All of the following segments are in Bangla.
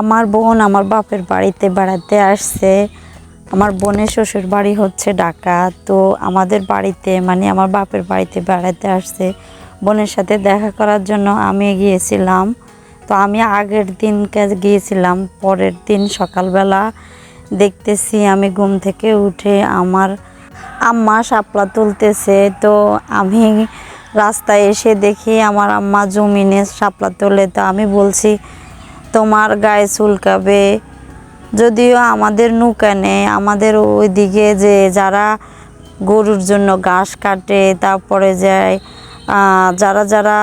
আমার বোন আমার বাপের বাড়িতে বেড়াতে আসছে। আমার বোনের শ্বশুর বাড়ি হচ্ছে ঢাকা। তো আমাদের বাড়িতে মানে আমার বাপের বাড়িতে বেড়াতে আসছে। বোনের সাথে দেখা করার জন্য আমি গিয়েছিলাম। তো আমি আগের দিনকে গিয়েছিলাম, পরের দিন সকালবেলা দেখতেছি আমি ঘুম থেকে উঠে আমার আম্মা শাপলা তুলতেছে। তো আমি রাস্তায় এসে দেখি আমার আম্মা জমিনে শাপলা তোলে। তো আমি বলছি, তোমার গায়ে চুলকাবে, যদিও আমাদের নৌকা নেই, আমাদের ওইদিকে যে যারা গরুর জন্য ঘাস কাটে, তারপরে যায় যারা যারা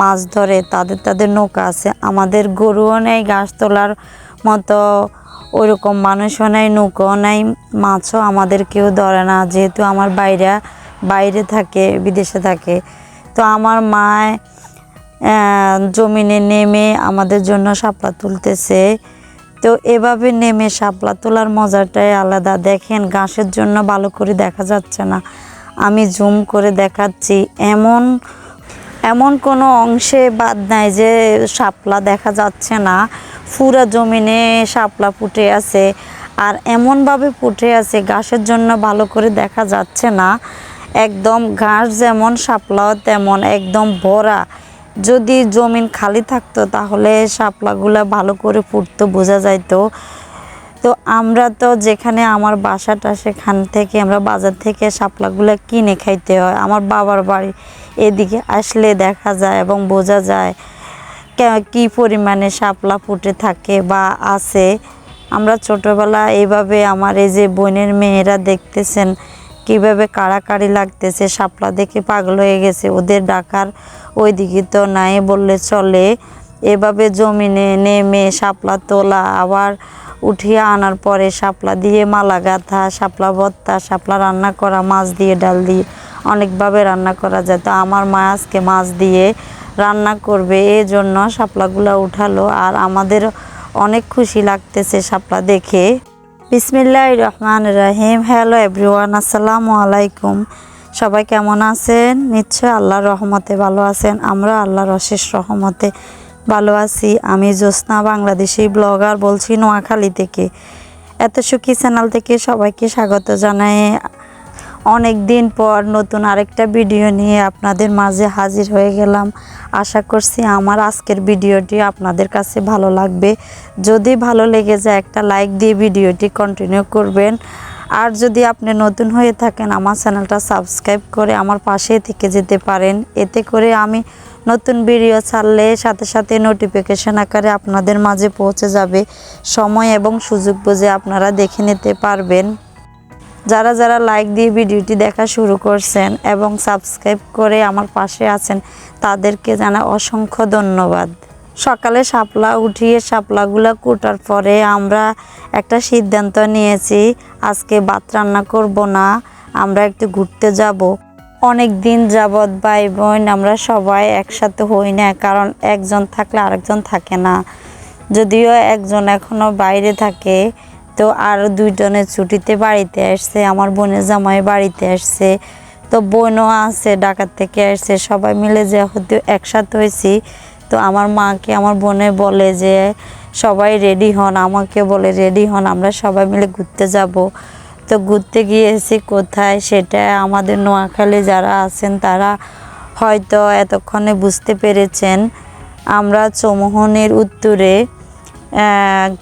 মাছ ধরে, তাদের তাদের নৌকা আছে। আমাদের গরুও নেই, ঘাস তোলার মতো ওইরকম মানুষও নেই, নৌকাও নেই, মাছও আমাদের কেউ ধরে না। যেহেতু আমার বাইরে বাইরে থাকে, বিদেশে থাকে। তো আমার মায় জমিনে নেমে আমাদের জন্য শাপলা তুলতেছে। তো এভাবে নেমে শাপলা তোলার মজাটাই আলাদা। দেখেন, ঘাসের জন্য ভালো করে দেখা যাচ্ছে না। আমি জুম করে দেখাচ্ছি। এমন এমন কোনো অংশে বাদ নাই যে শাপলা দেখা যাচ্ছে না। পুরা জমিনে শাপলা ফুটে আছে। আর এমনভাবে ফুটে আছে, ঘাসের জন্য ভালো করে দেখা যাচ্ছে না। একদম ঘাস যেমন, শাপলাও তেমন, একদম ভরা। যদি জমিন খালি থাকতো, তাহলে শাপলাগুলো ভালো করে ফুটতো, বোঝা যাইতো। তো আমরা তো যেখানে আমার বাসাটা, সেখান থেকে আমরা বাজার থেকে শাপলাগুলো কিনে খাইতে হয়। আমার বাবার বাড়ি এদিকে আসলে দেখা যায় এবং বোঝা যায় কে- পরিমাণে শাপলা ফুটে থাকে বা আছে। আমরা ছোটবেলা এইভাবে আমার এই যে বোনের মেয়েরা দেখতেছেন, কীভাবে কাড়াকাড়ি লাগতেছে, শাপলা দেখে পাগল হয়ে গেছে, ওদের ডাকার ওইদিকে তো নাই বললে চলে। এভাবে জমিনে নেমে শাপলা তোলা, আবার উঠিয়ে আনার পরে শাপলা দিয়ে মালা গাঁথা, শাপলা ভর্তা শাপলা রান্না করা, মাছ দিয়ে ডাল দিয়ে অনেকভাবে রান্না করা যায়। তো আমার মা আজকে মাছ দিয়ে রান্না করবে এই জন্য শাপলাগুলো উঠালো আর আমাদের অনেক খুশি লাগতেছে শাপলা দেখে। বিসমিল্লাহ রহমান রাহিম। হ্যালো এভরিওয়ান, আসসালামু আলাইকুম। সবাই কেমন আছেন? নিশ্চয় আল্লাহর রহমতে ভালো আছেন। আমরা আল্লাহর অশেষ রহমতে ভালো আছি। আমি জ্যোৎস্না, বাংলাদেশি ব্লগার বলছি নোয়াখালী থেকে। এত সুখী চ্যানেল থেকে সবাইকে স্বাগত জানাই। অনেক দিন পর নতুন আরেকটা ভিডিও নিয়ে আপনাদের মাঝে হাজির হয়ে গেলাম। আশা করছি আমার আজকের ভিডিওটি আপনাদের কাছে ভালো লাগবে। যদি ভালো লেগে যায় একটা লাইক দিয়ে ভিডিওটি কন্টিনিউ করবেন। আর যদি আপনি নতুন হয়ে থাকেন, আমার চ্যানেলটা সাবস্ক্রাইব করে আমার পাশে থেকে যেতে পারেন। এতে করে আমি নতুন ভিডিও ছাড়লে সাথে সাথে নোটিফিকেশন আকারে আপনাদের মাঝে পৌঁছে যাবে। সময় এবং সুযোগ বুঝে আপনারা দেখে নিতে পারবেন। যারা যারা লাইক দিয়ে ভিডিওটি দেখা শুরু করছেন এবং সাবস্ক্রাইব করে আমার পাশে আছেন, তাদেরকে জানা অসংখ্য ধন্যবাদ। সকালে শাপলা উঠিয়ে শাপলাগুলো কুটার পরে আমরা একটা সিদ্ধান্ত নিয়েছি, আজকে ভাত রান্না করব না, আমরা একটু ঘুরতে যাব। অনেক দিন যাবৎ ভাই বোন, আমরা সবাই একসাথে হই না, কারণ একজন থাকলে আরেকজন থাকে না। যদিও একজন এখনও বাইরে থাকে, তো আরও দুইজনের ছুটিতে বাড়িতে আসছে, আমার বোনের জামাই বাড়িতে আসছে, তো বোনও আছে, ঢাকার থেকে আসছে, সবাই মিলে যে হতে একসাথে হয়েছি, তো আমার মাকে, আমার বোনে বলে যে, সবাই রেডি হন, আমাকে বলে রেডি হন, আমরা সবাই মিলে ঘুরতে যাব। তো ঘুরতে গিয়েছি কোথায় সেটা আমাদের নোয়াখালী যারা আছেন তারা হয়তো এতক্ষণে বুঝতে পেরেছেন। আমরা চৌমোহনের উত্তরে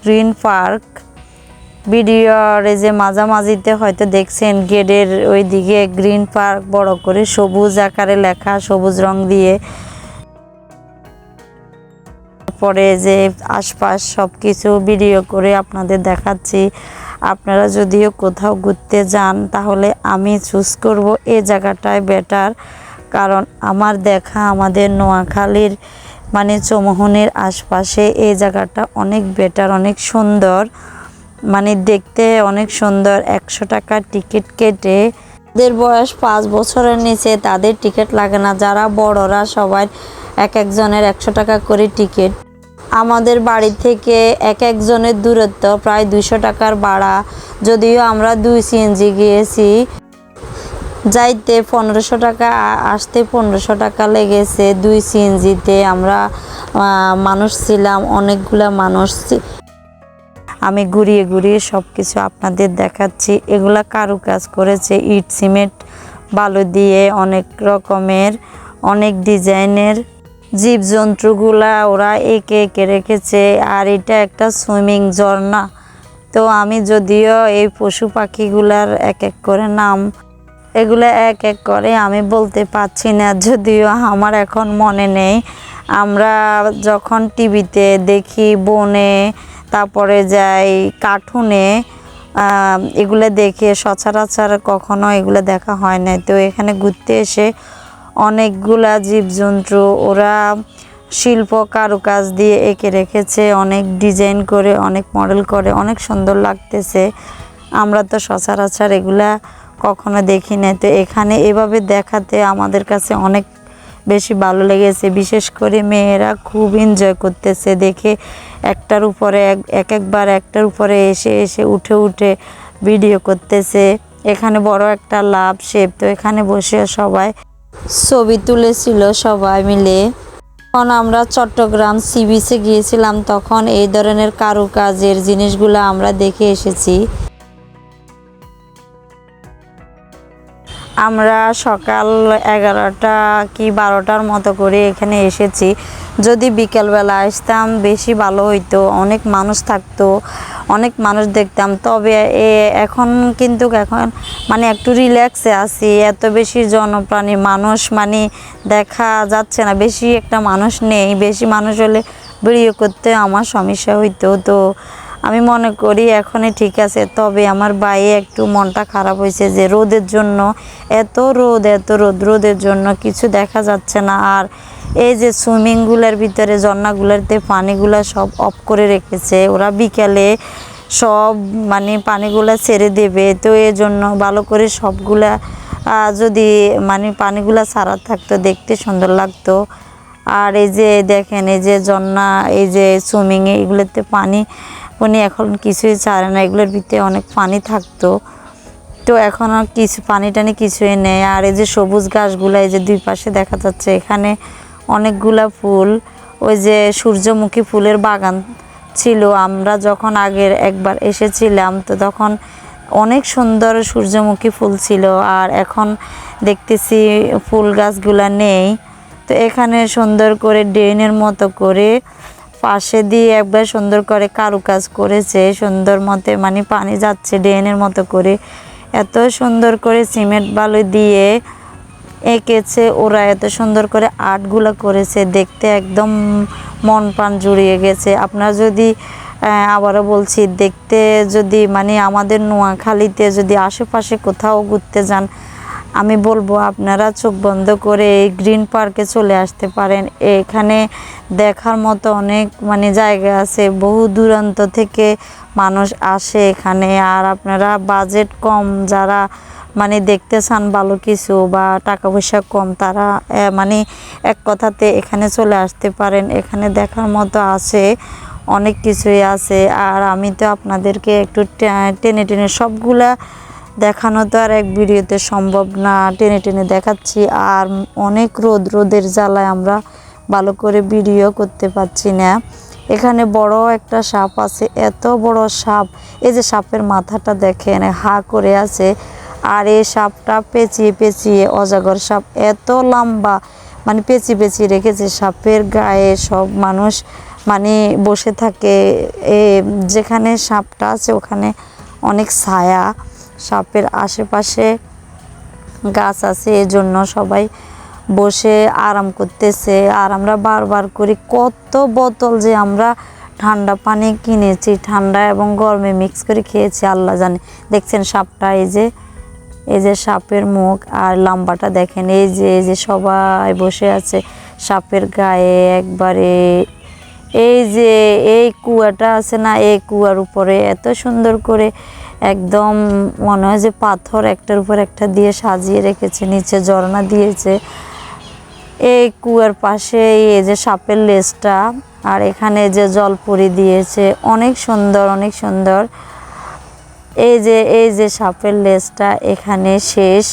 গ্রিন পার্ক ভিডিওর এই যে মাঝামাঝিতে হয়তো দেখছেন, গেটের ওই দিকে গ্রিন পার্ক বড় করে সবুজ আকারে লেখা সবুজ রং দিয়ে পরে যে আশপাশ সব কিছু ভিডিও করে আপনাদের দেখাচ্ছি। আপনারা যদিও কোথাও ঘুরতে যান, তাহলে আমি চুজ করব এই জায়গাটায় বেটার কারণ আমার দেখা আমাদের নোয়াখালীর মানে চৌমোহনের আশপাশে এই জায়গাটা অনেক বেটার অনেক সুন্দর। মানে দেখতে অনেক সুন্দর। একশো টাকা টিকিট কেটে যাদের বয়স পাঁচ বছরের নিচে তাদের টিকিট লাগে না। যারা বড়রা সবাই এক একজনের একশো টাকা করে টিকিট। আমাদের বাড়ি থেকে এক একজনের দূরত্ব প্রায় দুশো টাকার ভাড়া। যদিও আমরা দুই সিএনজি গিয়েছি। যাইতে পনেরোশো টাকা, আসতে পনেরোশো টাকা লেগেছে দুই সিএনজিতে। আমরা মানুষ ছিলাম, অনেকগুলা মানুষ আমি ঘুরিয়ে ঘুরিয়ে সব কিছু আপনাদের দেখাচ্ছি। এগুলা কারুকাজ করেছে, ইট, সিমেন্ট, বালু দিয়ে অনেক রকমের, অনেক ডিজাইনের জীবজন্তুগুলা ওরা এঁকে একে রেখেছে। আর এটা একটা সুইমিং ঝর্ণা। তো আমি যদিও এই পশু পাখিগুলার এক এক করে নাম, এগুলো এক এক করে আমি বলতে পারছি না, যদিও আমার এখন মনে নেই। আমরা যখন টিভিতে দেখি বনে তারপরে যাই কার্টুনে এগুলো দেখে সচরাচর কখনো এগুলো দেখা হয় না তো এখানে ঘুরতে এসে অনেকগুলা জীবজন্তু, ওরা শিল্প কারুকাজ দিয়ে এঁকে রেখেছে, অনেক ডিজাইন করে, অনেক মডেল করে, অনেক সুন্দর লাগতেছে। আমরা তো সচরাচর এগুলা কখনো দেখি না তো এখানে এভাবে দেখাতে আমাদের কাছে অনেক বেশি ভালো লেগেছে। বিশেষ করে মেয়েরা খুব এনজয় করতেছে দেখে। একটার উপরে এক- এক একবার একটার উপরে এসে এসে উঠে উঠে ভিডিও করতেছে। এখানে বড় একটা লাভ শেপ তো এখানে বসে সবাই ছবি তুলেছিল সবাই মিলে। যখন আমরা চট্টগ্রাম সি বিচে গিয়েছিলাম, তখন এই ধরনের কারুকাজের জিনিসগুলো আমরা দেখে এসেছি। আমরা সকাল এগারোটা কি বারোটার মতো করে এখানে এসেছি। যদি বিকেলবেলা আসতাম বেশি ভালো হইতো, অনেক মানুষ থাকতো, অনেক মানুষ দেখতাম। তবে এ এখন কিন্তু এখন মানে একটু রিল্যাক্সে আছি, এত বেশি জনপ্রাণী মানুষ মানে দেখা যাচ্ছে না, বেশি একটা মানুষ নেই, বেশি মানুষ হলে ভিডিও করতে আমার সমস্যা হইতো। তো আমি মনে করি এখনই ঠিক আছে, তবে আমার বাইরে একটু মনটা খারাপ হয়েছে যে রোদের জন্য, এত রোদ এত রোদ, রোদের জন্য কিছু দেখা যাচ্ছে না। আর এই যে সুইমিংগুলোর ভিতরে, ঝর্ণাগুলোতে পানিগুলো সব অফ করে রেখেছে, ওরা বিকালে সব মানে পানিগুলা ছেড়ে দেবে। তো এই জন্য ভালো করে সবগুলা যদি মানে পানিগুলা সারা থাকতো, দেখতে সুন্দর লাগতো। আর এই যে দেখেন, এই যে ঝর্ণা, এই যে সুইমিং এগুলোতে পানি উনি এখন কিছুই ছাড়ে না, এগুলোর ভিতরে অনেক পানি থাকতো। তো এখন আর কিছু পানি টানি কিছুই নেই। আর এই যে সবুজ গাছগুলো, এই যে দুই পাশে দেখা যাচ্ছে, এখানে অনেকগুলা ফুল। ওই যে সূর্যমুখী ফুলের বাগান ছিল। আমরা যখন আগের একবার এসেছিলাম, তো তখন অনেক সুন্দর সূর্যমুখী ফুল ছিল। আর এখন দেখতেছি ফুল গাছগুলা নেই। তো এখানে সুন্দর করে ড্রেনের মতো করে পাশে দিয়ে একবার সুন্দর করে কারুকাজ করেছে, সুন্দর মতে মানে পানি যাচ্ছে ড্রেনের মতো করে। এত সুন্দর করে সিমেন্ট বালু দিয়ে এঁকেছে ওরা, এত সুন্দর করে আর্টগুলো করেছে, দেখতে একদম মন প্রাণ জুড়িয়ে গেছে। আপনারা যদি আবারও বলছি, দেখতে যদি মানে আমাদের নোয়াখালীতে যদি আশেপাশে কোথাও ঘুরতে যান আমি বলব আপনারা চোখ বন্ধ করে এই গ্রিন পার্কে চলে আসতে পারেন। এখানে দেখার মতো অনেক মানে জায়গা আছে, বহু দূরান্ত থেকে মানুষ আসে এখানে। আর আপনারা বাজেট কম, যারা মানে দেখতে চান ভালো কিছু বা টাকা পয়সা কম, তারা মানে এক কথাতে এখানে চলে আসতে পারেন। এখানে দেখার মতো আছে, অনেক কিছুই আছে। আর আমি তো আপনাদেরকে একটু টেনে টেনে সবগুলা দেখানো তো আর এক ভিডিওতে সম্ভব না। টেনে টেনে দেখাচ্ছি আর অনেক রোদ, রোদের জ্বালায় আমরা ভালো করে ভিডিও করতে পারছি না। এখানে বড় একটা সাপ আছে, এত বড় সাপ। এই যে সাপের মাথাটা দেখেন, হা করে আছে। আর এই সাপটা পেঁচিয়ে পেঁচিয়ে, অজাগর সাপ, এত লম্বা। মানে পেঁচিয়ে পেঁচিয়ে রেখেছে সাপের গায়ে। সব মানুষ মানে বসে থাকে। এ, যেখানে সাপটা আছে, ওখানে অনেক ছায়া। সাপের আশেপাশে গাছ আছে, এজন্য সবাই বসে আরাম করতেছে। আর আমরা বারবার করি, কত বোতল যে আমরা ঠান্ডা পানি কিনেছি, ঠান্ডা এবং গরমে মিক্স করে খেয়েছি, আল্লাহ জানে। দেখছেন সাপটা, এই যে এই যে সাপের মুখ আর লম্বাটা দেখেন, এই যে এই যে সবাই বসে আছে সাপের গায়ে একবারে। এই যে, এই কুয়াটা আছে না, এই কুয়ার উপরে এত সুন্দর করে একদম মনে হয় যে পাথর একটার উপর একটা দিয়ে সাজিয়ে রেখেছে, নিচে ঝর্ণা দিয়েছে। এই কুয়ার পাশে এই যে সাপের লেজটা আর এখানে যে জলপুরি দিয়েছে, অনেক সুন্দর অনেক সুন্দর। এই যে এই যে সাপের লেজটা এখানে শেষ।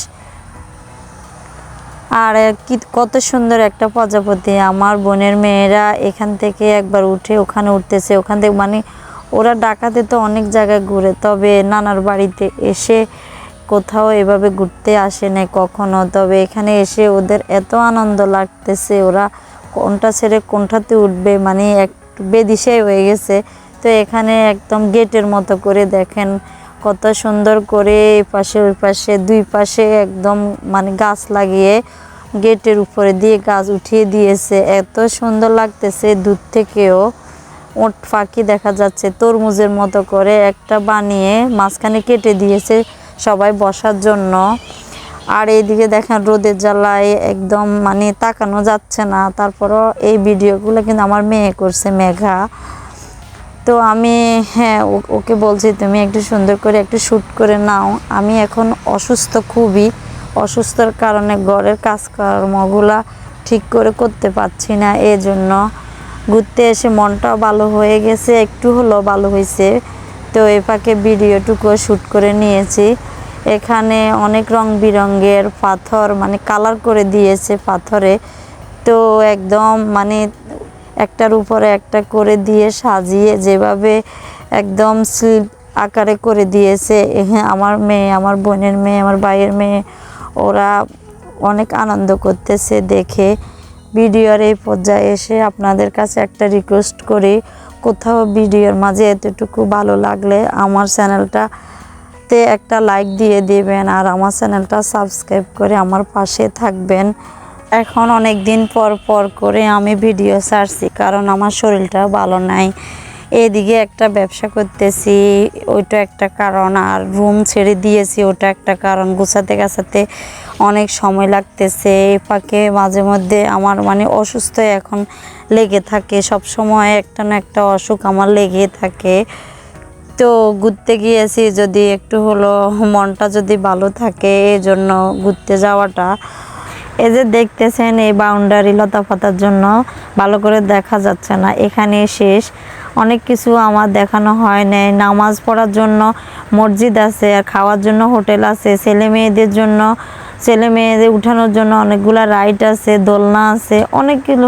আর কি, কত সুন্দর একটা প্রজাপতি। আমার বোনের মেয়েরা এখান থেকে একবার উঠে, ওখানে উঠতেছে, ওখান থেকে মানে ওরা ডাকাতে তো অনেক জায়গায় ঘুরে, তবে নানার বাড়িতে এসে কোথাও এভাবে ঘুরতে আসে না কখনো। তবে এখানে এসে ওদের এত আনন্দ লাগতেছে, ওরা কোনটা ছেড়ে কোনটাতে উঠবে মানে এক বেদিশাই হয়ে গেছে। তো এখানে একদম গেটের মতো করে দেখেন কত সুন্দর করে পাশে ওই পাশে দুই পাশে একদম মানে গাছ লাগিয়ে গেটের উপরে দিয়ে গাছ উঠিয়ে দিয়েছে। এত সুন্দর লাগতেছে দূর থেকেও। ওট ফাঁকি দেখা যাচ্ছে। তরমুজের মতো করে একটা বানিয়ে মাঝখানে কেটে দিয়েছে সবাই বসার জন্য। আর এইদিকে দেখেন রোদের জ্বালায় একদম মানে তাকানো যাচ্ছে না। তারপরও এই ভিডিওগুলো কিন্তু আমার মেয়ে করছে, মেঘা। তো আমি হ্যাঁ ওকে বলছি, তুমি একটু সুন্দর করে একটু শ্যুট করে নাও। আমি এখন অসুস্থ খুবই। অসুস্থর কারণে ঘরের কাজকর্মগুলা ঠিক করে করতে পারছি না। এই জন্য ঘুরতে এসে মনটাও ভালো হয়ে গেছে, একটু হলেও ভালো হয়েছে। তো এ ফাঁকে ভিডিওটুকু শ্যুট করে নিয়েছি। এখানে অনেক রং বিরঙ্গের পাথর মানে কালার করে দিয়েছে পাথরে। তো একদম মানে একটার উপরে একটা করে দিয়ে সাজিয়ে যেভাবে একদম স্লিপ আকারে করে দিয়েছে আমার মেয়ে, আমার বোনের মেয়ে, আমার ভাইয়ের মেয়ে, ওরা অনেক আনন্দ করতেছে দেখে। ভিডিওর এই পর্যায়ে এসে আপনাদের কাছে একটা রিকোয়েস্ট করি। কোথাও ভিডিওর মাঝে এতটুকু ভালো লাগলে আমার চ্যানেলটা তে একটা লাইক দিয়ে দেবেন আর আমার চ্যানেলটা সাবস্ক্রাইব করে আমার পাশে থাকবেন। এখন অনেক দিন পর পর করে আমি ভিডিও ছাড়ছি কারণ আমার শরীরটা ভালো নাই। এদিকে একটা ব্যবসা করতেছি, ওইটা একটা কারণ, আর রুম ছেড়ে দিয়েছি, ওটা একটা কারণ। গুছাতে গাছাতে অনেক সময় লাগতেছে, এই ফাঁকে মাঝে মধ্যে আমার মানে অসুস্থ এখন লেগে থাকে। সব সময় একটা না একটা অসুখ আমার লেগে থাকে। তো ঘুরতে গিয়েছি, যদি একটু হলো মনটা যদি ভালো থাকে এই জন্য ঘুরতে যাওয়াটা। এই যে দেখতেছেন, এই বাউন্ডারি লতা পাতার জন্য ভালো করে দেখা যাচ্ছে না। এখানে শেষ। অনেক কিছু আমার দেখানো হয় নাই। নামাজ পড়ার জন্য মসজিদ আছে আর খাওয়ার জন্য হোটেল আছে ছেলে মেয়েদের জন্য ছেলে মেয়েদের উঠানোর জন্য অনেকগুলো রাইড আছে দোলনা আছে অনেকগুলো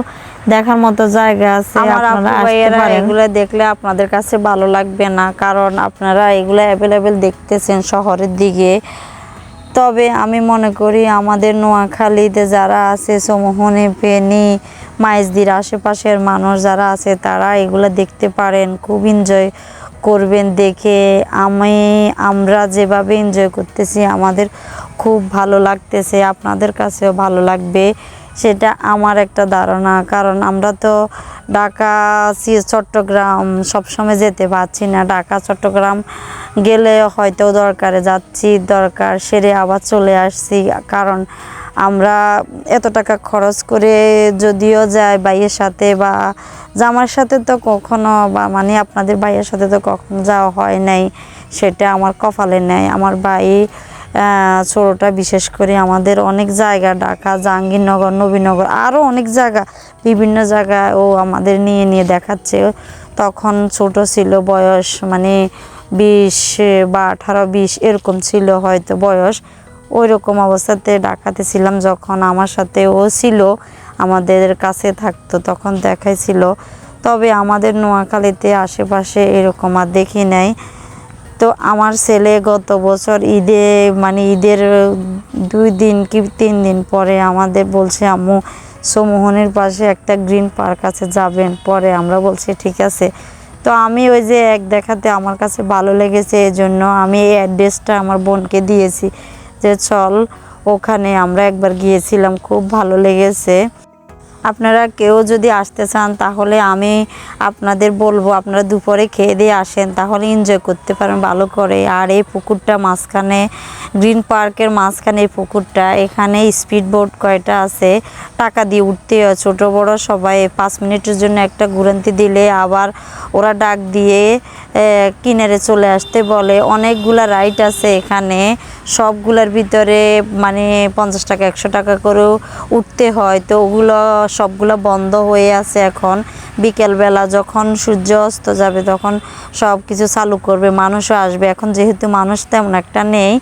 দেখার মতো জায়গা আছে আপনারা এগুলো দেখলে আপনাদের কাছে ভালো লাগবে না কারণ আপনারা এগুলো অ্যাভেলেবেল দেখতেছেন শহরের দিকে। তবে আমি মনে করি আমাদের নোয়াখালীতে যারা আছে সমোহনে ফেনী মাইজদির আশেপাশের মানুষ যারা আছে, তারা এগুলো দেখতে পারেন, খুব এনজয় করবেন দেখে। আমি, আমরা যেভাবে এনজয় করতেছি, আমাদের খুব ভালো লাগতেছে, আপনাদের কাছেও ভালো লাগবে। সেটা আমার একটা ধারণা, কারণ আমরা তো ঢাকা চট্টগ্রাম সবসময় যেতে পারছি না। ঢাকা, চট্টগ্রাম গেলে হয়তো দরকারে যাচ্ছি, দরকার সেরে আবার চলে আসছি, কারণ আমরা এত টাকা খরচ করে যদিও যাই ভাইয়ের সাথে বা জামার সাথে তো কখনো বা মানে আপনাদের ভাইয়ের সাথে তো কখনো যাওয়া হয় নাই সেটা আমার কপালে নেয় আমার আহ, ছোটোটা বিশেষ করে আমাদের অনেক জায়গা ঢাকা জাহাঙ্গীরনগর নবীনগর আরও অনেক জায়গা বিভিন্ন জায়গায় ও আমাদের নিয়ে নিয়ে দেখাচ্ছে। তখন ছোট ছিল বয়স মানে বিশ বা আঠারো বিশ এরকম ছিল হয়তো বয়স। ওই রকম অবস্থাতে ঢাকাতে ছিলাম যখন আমার সাথে ও ছিল, আমাদের কাছে থাকতো, তখন দেখাইছিল। তবে আমাদের নোয়াখালীতে আশেপাশে এরকম আর দেখি নাই। তো আমার ছেলে গত বছর ঈদে মানে ঈদের দুই দিন কি তিন দিন পরে আমাদের বলছে, আম্মু, সমোহনের পাশে একটা গ্রিন পার্ক আছে, যাবেন। পরে আমরা বলছি, ঠিক আছে। তো আমি ওই যে এক দেখাতে আমার কাছে ভালো লেগেছে এই জন্য আমি এই অ্যাড্রেসটা আমার বোনকে দিয়েছি। যে চল ওখানে আমরা একবার গিয়েছিলাম খুব ভালো লেগেছে। আপনারা কেউ যদি আসতে চান, তাহলে আমি আপনাদের বলব, আপনারা দুপুরে খেয়ে দিয়ে আসেন, তাহলে এনজয় করতে পারেন ভালো করে। আর এই পুকুরটা মাঝখানে, গ্রিন পার্কের মাঝখানে এই পুকুরটা, এখানে স্পিড বোট কয়টা আছে, টাকা দিয়ে উঠতে হয়। ছোটো, বড়ো সবাই পাঁচ মিনিটের জন্য একটা ঘুরান্তি দিলে আবার ওরা ডাক দিয়ে কিনারে চলে আসতে বলে। অনেকগুলা রাইড আছে এখানে, সবগুলার ভিতরে মানে পঞ্চাশ টাকা, একশো টাকা করেও উঠতে হয়। তো ওগুলো সবগুলো বন্ধ হয়ে আছে এখন। বিকেলবেলা যখন সূর্য অস্ত যাবে, তখন সব কিছু চালু করবে, মানুষও আসবে। এখন যেহেতু মানুষ তেমন একটা নেই,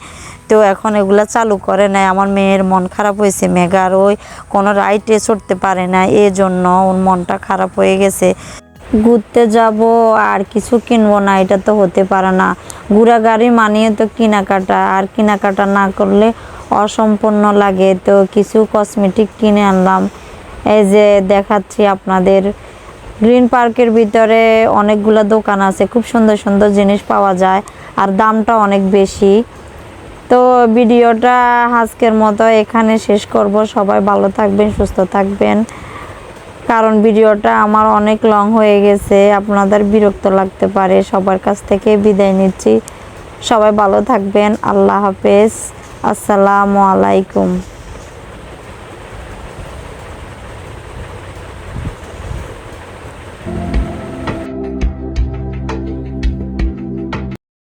তো এখন এগুলা চালু করে নাই। আমার মেয়ের মন খারাপ হয়েছে মেগার ওই কোনো রাইটে চড়তে পারে না এই জন্য ওর মনটা খারাপ হয়ে গেছে। ঘুরতে যাব, আর কিছু কিনবো না, এটা তো হতে পারে না। ঘোরা গাড়ি মানিয়ে তো কেনাকাটা, আর কেনাকাটা না করলে অসম্পূর্ণ লাগে। তো কিছু কসমেটিক কিনে আনলাম। এই যে দেখাচ্ছি আপনাদের গ্রিন পার্কের ভিতরে অনেকগুলো দোকান আছে, খুব সুন্দর সুন্দর জিনিস পাওয়া যায়, আর দামটা অনেক বেশি। তো ভিডিওটা আজকের মতো এখানে শেষ করব। সবাই ভালো থাকবেন, সুস্থ থাকবেন। কারণ ভিডিওটা আমার অনেক লং হয়ে গেছে, আপনাদের বিরক্ত লাগতে পারে, সবার কাছ থেকে বিদায় নিচ্ছি। সবাই ভালো থাকবেন, আল্লাহ হাফেজ, আসসালামু আলাইকুম।